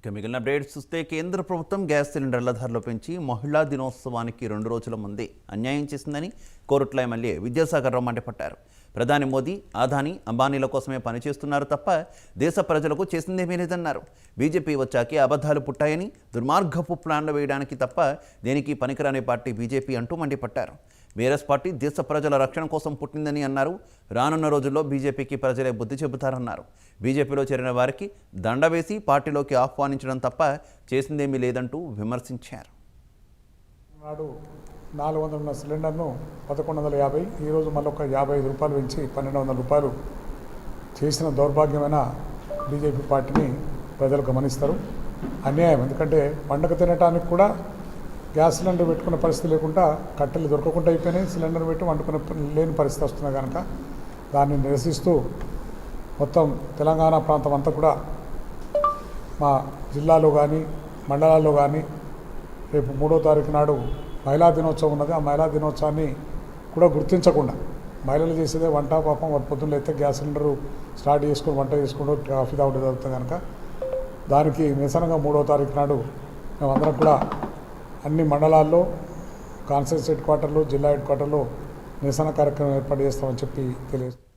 ఇక మిగిలిన అప్డేట్స్ చూస్తే కేంద్ర ప్రభుత్వం గ్యాస్ సిలిండర్ల ధరలు పెంచి మహిళా దినోత్సవానికి రెండు రోజుల ముందే అన్యాయం చేసిందని కోరుట్ల ఎమ్మెల్యే విద్యాసాగర్ రావు మండిపట్టారు ప్రధాని మోదీ ఆదాని అంబానీల కోసమే పనిచేస్తున్నారు తప్ప దేశ ప్రజలకు చేసిందేమీ లేదన్నారు. బీజేపీ వచ్చాకే అబద్ధాలు పుట్టాయని దుర్మార్గపు ప్లాన్లు వేయడానికి తప్ప దేనికి పనికిరాని పార్టీ బీజేపీ అంటూ మండిపట్టారు బీఆర్ఎస్ పార్టీ దేశ ప్రజల రక్షణ కోసం పుట్టిందని అన్నారు. రానున్న రోజుల్లో బీజేపీకి ప్రజలే బుద్ధి చెబుతారన్నారు. బీజేపీలో చేరిన వారికి దండ వేసి పార్టీలోకి ఆహ్వానించడం తప్ప చేసిందేమీ లేదంటూ విమర్శించారు. నాడు నాలుగు వందల ఉన్న సిలిండర్ను పదకొండు వందల యాభై ఈరోజు మళ్ళీ ఒక యాభై ఐదు రూపాయలు పెంచి పన్నెండు వందల రూపాయలు చేసిన దౌర్భాగ్యమైన బీజేపీ పార్టీని ప్రజలు గమనిస్తారు. అన్యాయం. ఎందుకంటే పండగ తినడానికి కూడా గ్యాస్ సిలిండర్ పెట్టుకునే పరిస్థితి లేకుండా కట్టెలు దొరకకుండా అయిపోయినాయి. సిలిండర్ పెట్టి వండుకునే లేని పరిస్థితి వస్తున్నాయి కనుక దాన్ని నిరసిస్తూ మొత్తం తెలంగాణ ప్రాంతం అంతా కూడా మా జిల్లాలో కానీ మండలాల్లో కానీ రేపు మూడో తారీఖు నాడు మహిళా దినోత్సవం ఉన్నది. ఆ మహిళా దినోత్సవాన్ని కూడా గుర్తించకుండా మహిళలు చేసేదే వంట పాపం వారి పొద్దున్న అయితే గ్యాస్ సిలిండర్ స్టార్ట్ చేసుకొని వంట చేసుకుంటూ కాఫీ తాగడం జరుగుతుంది కనుక దానికి నిరసనగా మూడో తారీఖు నాడు మేమందరం కూడా అన్ని మండలాల్లో కాన్సెన్స్ హెడ్ క్వార్టర్లు జిల్లా హెడ్ క్వార్టర్లో నిరసన కార్యక్రమం ఏర్పాటు చేస్తామని చెప్పి తెలియజేస్తాం